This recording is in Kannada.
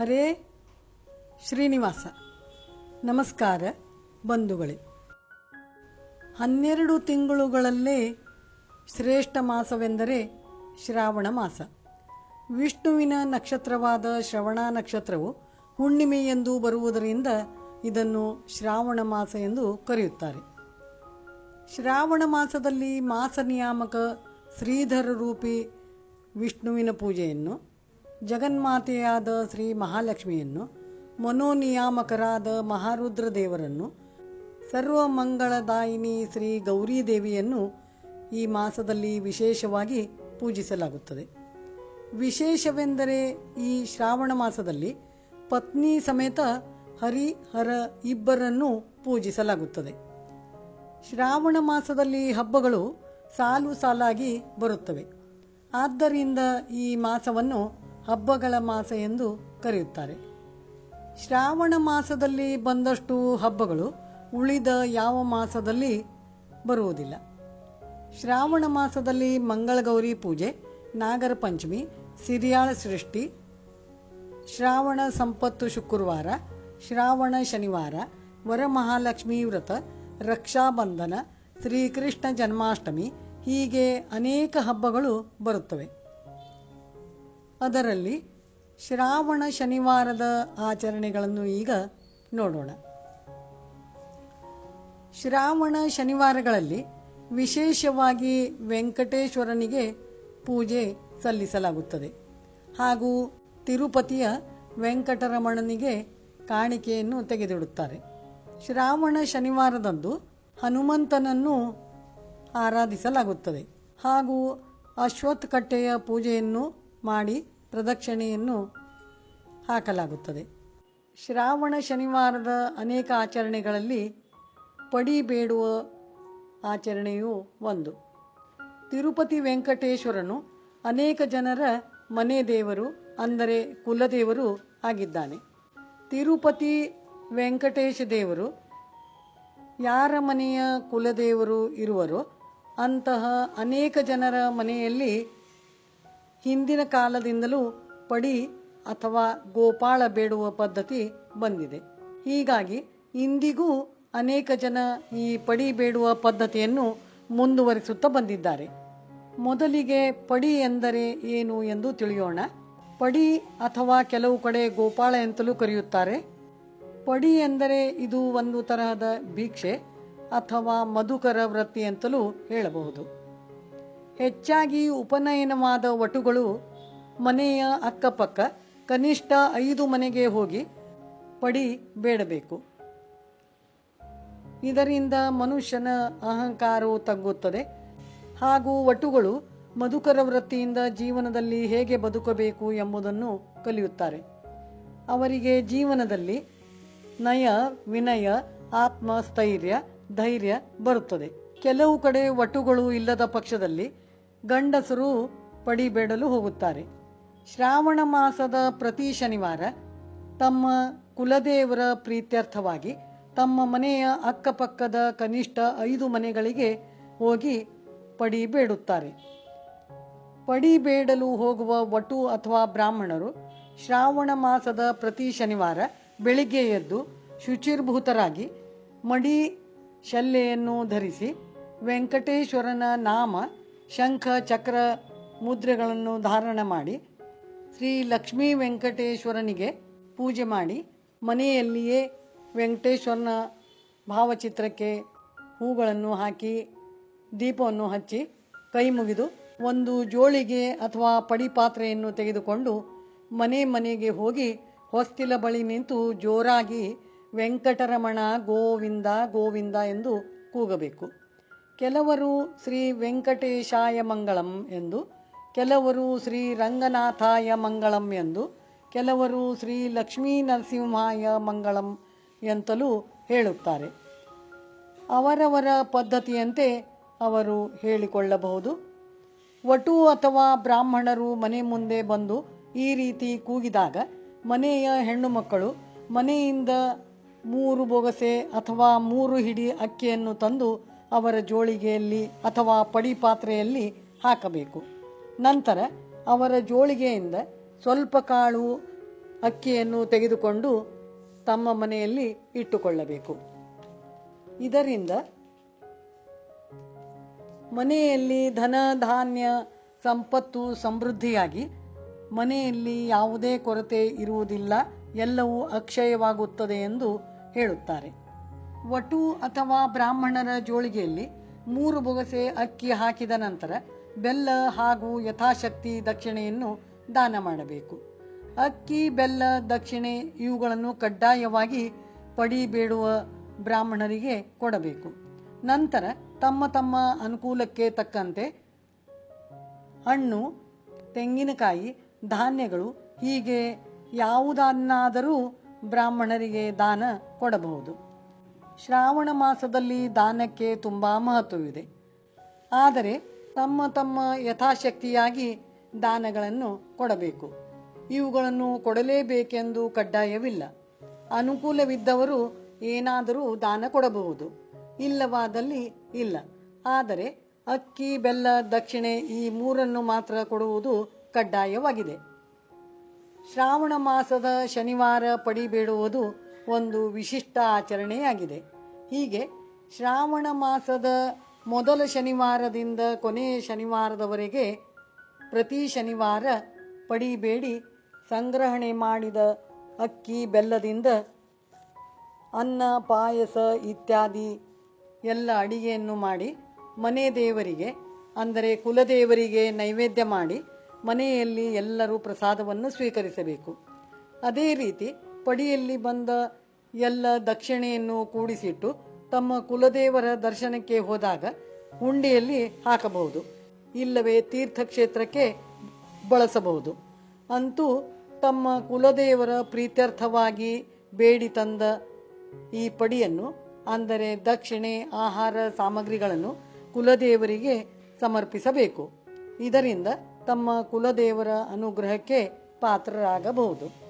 ಹರೇ ಶ್ರೀನಿವಾಸ. ನಮಸ್ಕಾರ ಬಂಧುಗಳೇ. ಹನ್ನೆರಡು ತಿಂಗಳುಗಳಲ್ಲೇ ಶ್ರೇಷ್ಠ ಮಾಸವೆಂದರೆ ಶ್ರಾವಣ ಮಾಸ. ವಿಷ್ಣುವಿನ ನಕ್ಷತ್ರವಾದ ಶ್ರವಣ ನಕ್ಷತ್ರವು ಹುಣ್ಣಿಮೆ ಎಂದು ಬರುವುದರಿಂದ ಇದನ್ನು ಶ್ರಾವಣ ಮಾಸ ಎಂದು ಕರೆಯುತ್ತಾರೆ. ಶ್ರಾವಣ ಮಾಸದಲ್ಲಿ ಮಾಸ ನಿಯಾಮಕ ಶ್ರೀಧರ ರೂಪಿ ವಿಷ್ಣುವಿನ ಪೂಜೆಯನ್ನು ಜಗನ್ಮಾತೆಯಾದ ಶ್ರೀ ಮಹಾಲಕ್ಷ್ಮಿಯನ್ನು, ಮನೋನಿಯಾಮಕರಾದ ಮಹಾರುದ್ರ ದೇವರನ್ನು ಸರ್ವಮಂಗಳದಾಯಿನಿ ಶ್ರೀ ಗೌರೀದೇವಿಯನ್ನು ಈ ಮಾಸದಲ್ಲಿ ವಿಶೇಷವಾಗಿ ಪೂಜಿಸಲಾಗುತ್ತದೆ. ವಿಶೇಷವೆಂದರೆ ಈ ಶ್ರಾವಣ ಮಾಸದಲ್ಲಿ ಪತ್ನಿ ಸಮೇತ ಹರಿ, ಹರ ಇಬ್ಬರನ್ನು ಪೂಜಿಸಲಾಗುತ್ತದೆ. ಶ್ರಾವಣ ಮಾಸದಲ್ಲಿ ಹಬ್ಬಗಳು ಸಾಲು ಸಾಲಾಗಿ ಬರುತ್ತವೆ. ಆದ್ದರಿಂದ ಈ ಮಾಸವನ್ನು ಹಬ್ಬಗಳ ಮಾಸ ಎಂದು ಕರೆಯುತ್ತಾರೆ. ಶ್ರಾವಣ ಮಾಸದಲ್ಲಿ ಬಂದಷ್ಟು ಹಬ್ಬಗಳು ಉಳಿದ ಯಾವ ಮಾಸದಲ್ಲಿ ಬರುವುದಿಲ್ಲ. ಶ್ರಾವಣ ಮಾಸದಲ್ಲಿ ಮಂಗಳಗೌರಿ ಪೂಜೆ, ನಾಗರ ಪಂಚಮಿ, ಸಿರಿಯಾಳ ಸೃಷ್ಟಿ, ಶ್ರಾವಣ ಸಂಪತ್ತು ಶುಕ್ರವಾರ, ಶ್ರಾವಣ ಶನಿವಾರ, ವರಮಹಾಲಕ್ಷ್ಮಿ ವ್ರತ ರಕ್ಷಾಬಂಧನ ಶ್ರೀಕೃಷ್ಣ ಜನ್ಮಾಷ್ಟಮಿ ಹೀಗೆ ಅನೇಕ ಹಬ್ಬಗಳು ಬರುತ್ತವೆ. ಅದರಲ್ಲಿ ಶ್ರಾವಣ ಶನಿವಾರದ ಆಚರಣೆಗಳನ್ನು ಈಗ ನೋಡೋಣ. ಶ್ರಾವಣ ಶನಿವಾರಗಳಲ್ಲಿ ವಿಶೇಷವಾಗಿ ವೆಂಕಟೇಶ್ವರನಿಗೆ ಪೂಜೆ ಸಲ್ಲಿಸಲಾಗುತ್ತದೆ. ಹಾಗೂ ತಿರುಪತಿಯ ವೆಂಕಟರಮಣನಿಗೆ ಕಾಣಿಕೆಯನ್ನು ತೆಗೆದಿಡುತ್ತಾರೆ. ಶ್ರಾವಣ ಶನಿವಾರದಂದು ಹನುಮಂತನನ್ನು ಆರಾಧಿಸಲಾಗುತ್ತದೆ. ಹಾಗೂ ಅಶ್ವತ್ಥಕಟ್ಟೆಯ ಪೂಜೆಯನ್ನು ಮಾಡಿ ಪ್ರದಕ್ಷಿಣೆಯನ್ನು ಹಾಕಲಾಗುತ್ತದೆ. ಶ್ರಾವಣ ಶನಿವಾರದ ಅನೇಕ ಆಚರಣೆಗಳಲ್ಲಿ ಪಡಿ ಬೇಡುವ ಆಚರಣೆಯೂ ಒಂದು. ತಿರುಪತಿ ವೆಂಕಟೇಶ್ವರನು ಅನೇಕ ಜನರ ಮನೆ ದೇವರು ಅಂದರೆ ಕುಲದೇವರು ಆಗಿದ್ದಾನೆ. ತಿರುಪತಿ ವೆಂಕಟೇಶ ದೇವರು ಯಾರ ಮನೆಯ ಕುಲದೇವರು ಇರುವರೋ ಅಂತಹ ಅನೇಕ ಜನರ ಮನೆಯಲ್ಲಿ ಹಿಂದಿನ ಕಾಲದಿಂದಲೂ ಪಡಿ ಅಥವಾ ಗೋಪಾಳ ಬೇಡುವ ಪದ್ಧತಿ ಬಂದಿದೆ. ಹೀಗಾಗಿ ಇಂದಿಗೂ ಅನೇಕ ಜನ ಈ ಪಡಿ ಬೇಡುವ ಪದ್ಧತಿಯನ್ನು ಮುಂದುವರಿಸುತ್ತಾ ಬಂದಿದ್ದಾರೆ. ಮೊದಲಿಗೆ ಪಡಿ ಎಂದರೆ ಏನು ಎಂದು ತಿಳಿಯೋಣ. ಪಡಿ ಅಥವಾ ಕೆಲವು ಕಡೆ ಗೋಪಾಳ ಎಂತಲೂ ಕರೆಯುತ್ತಾರೆ. ಪಡಿ ಎಂದರೆ ಇದು ಒಂದು ತರಹದ ಭಿಕ್ಷೆ ಅಥವಾ ಮಧುಕರ ವೃತ್ತಿ ಅಂತಲೂ ಹೇಳಬಹುದು. ಹೆಚ್ಚಾಗಿ ಉಪನಯನವಾದ ವಟುಗಳು ಮನೆಯ ಅಕ್ಕಪಕ್ಕ ಕನಿಷ್ಠ ಐದು ಮನೆಗೆ ಹೋಗಿ ಪಡಿ ಬೇಡಬೇಕು. ಇದರಿಂದ ಮನುಷ್ಯನ ಅಹಂಕಾರವು ತಗ್ಗುತ್ತದೆ. ಹಾಗೂ ವಟುಗಳು ಮಧುಕರ ವೃತ್ತಿಯಿಂದ ಜೀವನದಲ್ಲಿ ಹೇಗೆ ಬದುಕಬೇಕು ಎಂಬುದನ್ನು ಕಲಿಯುತ್ತಾರೆ. ಅವರಿಗೆ ಜೀವನದಲ್ಲಿ ನಯ, ವಿನಯ, ಆತ್ಮಸ್ಥೈರ್ಯ, ಧೈರ್ಯ ಬರುತ್ತದೆ. ಕೆಲವು ಕಡೆ ವಟುಗಳು ಇಲ್ಲದ ಪಕ್ಷದಲ್ಲಿ ಗಂಡಸರು ಪಡಿಬೇಡಲು ಹೋಗುತ್ತಾರೆ. ಶ್ರಾವಣ ಮಾಸದ ಪ್ರತಿ ಶನಿವಾರ ತಮ್ಮ ಕುಲದೇವರ ಪ್ರೀತ್ಯರ್ಥವಾಗಿ ತಮ್ಮ ಮನೆಯ ಅಕ್ಕಪಕ್ಕದ ಕನಿಷ್ಠ ಐದು ಮನೆಗಳಿಗೆ ಹೋಗಿ ಪಡಿ ಬೇಡುತ್ತಾರೆ. ಪಡಿ ಬೇಡಲು ಹೋಗುವ ವಟು ಅಥವಾ ಬ್ರಾಹ್ಮಣರು ಶ್ರಾವಣ ಮಾಸದ ಪ್ರತಿ ಶನಿವಾರ ಬೆಳಿಗ್ಗೆ ಎದ್ದು ಶುಚಿರ್ಭೂತರಾಗಿ ಮಡಿ ಶಲ್ಲೆಯನ್ನು ಧರಿಸಿ ವೆಂಕಟೇಶ್ವರನ ನಾಮ ಶಂಖ, ಚಕ್ರ ಮುದ್ರೆಗಳನ್ನು ಧಾರಣ ಮಾಡಿ ಶ್ರೀ ಲಕ್ಷ್ಮೀ ವೆಂಕಟೇಶ್ವರನಿಗೆ ಪೂಜೆ ಮಾಡಿ ಮನೆಯಲ್ಲಿಯೇ ವೆಂಕಟೇಶ್ವರನ ಭಾವಚಿತ್ರಕ್ಕೆ ಹೂಗಳನ್ನು ಹಾಕಿ ದೀಪವನ್ನು ಹಚ್ಚಿ ಕೈ ಮುಗಿದು ಒಂದು ಜೋಳಿಗೆ ಅಥವಾ ಪಡಿ ಪಾತ್ರೆಯನ್ನು ತೆಗೆದುಕೊಂಡು ಮನೆ ಮನೆಗೆ ಹೋಗಿ ಹೊಸ್ತಿಲ ಬಳಿ ನಿಂತು ಜೋರಾಗಿ ವೆಂಕಟರಮಣ ಗೋವಿಂದ ಗೋವಿಂದ ಎಂದು ಕೂಗಬೇಕು. ಕೆಲವರು ಶ್ರೀ ವೆಂಕಟೇಶಾಯ ಮಂಗಳಂ ಎಂದು, ಕೆಲವರು ಶ್ರೀ ರಂಗನಾಥಾಯ ಮಂಗಳಂ ಎಂದು, ಕೆಲವರು ಶ್ರೀ ಲಕ್ಷ್ಮೀ ನರಸಿಂಹಾಯ ಮಂಗಳಂ ಎಂತಲೂ ಹೇಳುತ್ತಾರೆ. ಅವರವರ ಪದ್ಧತಿಯಂತೆ ಅವರು ಹೇಳಿಕೊಳ್ಳಬಹುದು. ವಟು ಅಥವಾ ಬ್ರಾಹ್ಮಣರು ಮನೆ ಮುಂದೆ ಬಂದು ಈ ರೀತಿ ಕೂಗಿದಾಗ ಮನೆಯ ಹೆಣ್ಣು ಮಕ್ಕಳು ಮನೆಯಿಂದ ಮೂರು ಬೊಗಸೆ ಅಥವಾ ಮೂರು ಹಿಡಿ ಅಕ್ಕಿಯನ್ನು ತಂದು ಅವರ ಜೋಳಿಗೆಯಲ್ಲಿ ಅಥವಾ ಪಡಿಪಾತ್ರೆಯಲ್ಲಿ ಹಾಕಬೇಕು. ನಂತರ ಅವರ ಜೋಳಿಗೆಯಿಂದ ಸ್ವಲ್ಪ ಕಾಳು, ಅಕ್ಕಿಯನ್ನು ತೆಗೆದುಕೊಂಡು ತಮ್ಮ ಮನೆಯಲ್ಲಿ ಇಟ್ಟುಕೊಳ್ಳಬೇಕು. ಇದರಿಂದ ಮನೆಯಲ್ಲಿ ಧನ, ಧಾನ್ಯ, ಸಂಪತ್ತು ಸಮೃದ್ಧಿಯಾಗಿ ಮನೆಯಲ್ಲಿ ಯಾವುದೇ ಕೊರತೆ ಇರುವುದಿಲ್ಲ, ಎಲ್ಲವೂ ಅಕ್ಷಯವಾಗುತ್ತದೆ ಎಂದು ಹೇಳುತ್ತಾರೆ. ವಟು ಅಥವಾ ಬ್ರಾಹ್ಮಣರ ಜೋಳಿಗೆಯಲ್ಲಿ ಮೂರು ಬೊಗಸೆ ಅಕ್ಕಿ ಹಾಕಿದ ನಂತರ ಬೆಲ್ಲ ಹಾಗೂ ಯಥಾಶಕ್ತಿ ದಕ್ಷಿಣೆಯನ್ನು ದಾನ ಮಾಡಬೇಕು. ಅಕ್ಕಿ, ಬೆಲ್ಲ, ದಕ್ಷಿಣೆ ಇವುಗಳನ್ನು ಕಡ್ಡಾಯವಾಗಿ ಪಡಿಬೇಡುವ ಬ್ರಾಹ್ಮಣರಿಗೆ ಕೊಡಬೇಕು. ನಂತರ ತಮ್ಮ ತಮ್ಮ ಅನುಕೂಲಕ್ಕೆ ತಕ್ಕಂತೆ ಹಣ್ಣು, ತೆಂಗಿನಕಾಯಿ, ಧಾನ್ಯಗಳು ಹೀಗೆ ಯಾವುದನ್ನಾದರೂ ಬ್ರಾಹ್ಮಣರಿಗೆ ದಾನ ಕೊಡಬಹುದು. ಶ್ರಾವಣ ಮಾಸದಲ್ಲಿ ದಾನಕ್ಕೆ ತುಂಬ ಮಹತ್ವವಿದೆ. ಆದರೆ ತಮ್ಮ ತಮ್ಮ ಯಥಾಶಕ್ತಿಯಾಗಿ ದಾನಗಳನ್ನು ಕೊಡಬೇಕು. ಇವುಗಳನ್ನು ಕೊಡಲೇಬೇಕೆಂದು ಕಡ್ಡಾಯವಿಲ್ಲ. ಅನುಕೂಲವಿದ್ದವರು ಏನಾದರೂ ದಾನ ಕೊಡಬಹುದು. ಇಲ್ಲವಾದಲ್ಲಿ ಇಲ್ಲ. ಆದರೆ ಅಕ್ಕಿ, ಬೆಲ್ಲ, ದಕ್ಷಿಣೆ ಈ ಮೂರನ್ನು ಮಾತ್ರ ಕೊಡುವುದು ಕಡ್ಡಾಯವಾಗಿದೆ. ಶ್ರಾವಣ ಮಾಸದ ಶನಿವಾರ ಪಡಿಬೇಡುವುದು ಒಂದು ವಿಶಿಷ್ಟ ಆಚರಣೆಯಾಗಿದೆ. ಹೀಗೆ ಶ್ರಾವಣ ಮಾಸದ ಮೊದಲ ಶನಿವಾರದಿಂದ ಕೊನೆಯ ಶನಿವಾರದವರೆಗೆ ಪ್ರತಿ ಶನಿವಾರ ಪಡಿಬೇಡಿ ಸಂಗ್ರಹಣೆ ಮಾಡಿದ ಅಕ್ಕಿ ಬೆಲ್ಲದಿಂದ ಅನ್ನ, ಪಾಯಸ ಇತ್ಯಾದಿ ಎಲ್ಲ ಅಡಿಗೆಯನ್ನು ಮಾಡಿ ಮನೆ ದೇವರಿಗೆ, ಅಂದರೆ ಕುಲದೇವರಿಗೆ ನೈವೇದ್ಯ ಮಾಡಿ ಮನೆಯಲ್ಲಿ ಎಲ್ಲರೂ ಪ್ರಸಾದವನ್ನು ಸ್ವೀಕರಿಸಬೇಕು. ಅದೇ ರೀತಿ ಪಡಿಯಲ್ಲಿ ಬಂದ ಎಲ್ಲ ದಕ್ಷಿಣೆಯನ್ನು ಕೂಡಿಸಿಟ್ಟು ತಮ್ಮ ಕುಲದೇವರ ದರ್ಶನಕ್ಕೆ ಹೋದಾಗ ಹುಂಡಿಯಲ್ಲಿ ಹಾಕಬಹುದು. ಇಲ್ಲವೇ ತೀರ್ಥಕ್ಷೇತ್ರಕ್ಕೆ ಬಳಸಬಹುದು. ಅಂತೂ ತಮ್ಮ ಕುಲದೇವರ ಪ್ರೀತ್ಯರ್ಥವಾಗಿ ಬೇಡಿ ತಂದ ಈ ಪಡಿಯನ್ನು, ಅಂದರೆ ದಕ್ಷಿಣೆ ಆಹಾರ ಸಾಮಗ್ರಿಗಳನ್ನು ಕುಲದೇವರಿಗೆ ಸಮರ್ಪಿಸಬೇಕು. ಇದರಿಂದ ತಮ್ಮ ಕುಲದೇವರ ಅನುಗ್ರಹಕ್ಕೆ ಪಾತ್ರರಾಗಬಹುದು.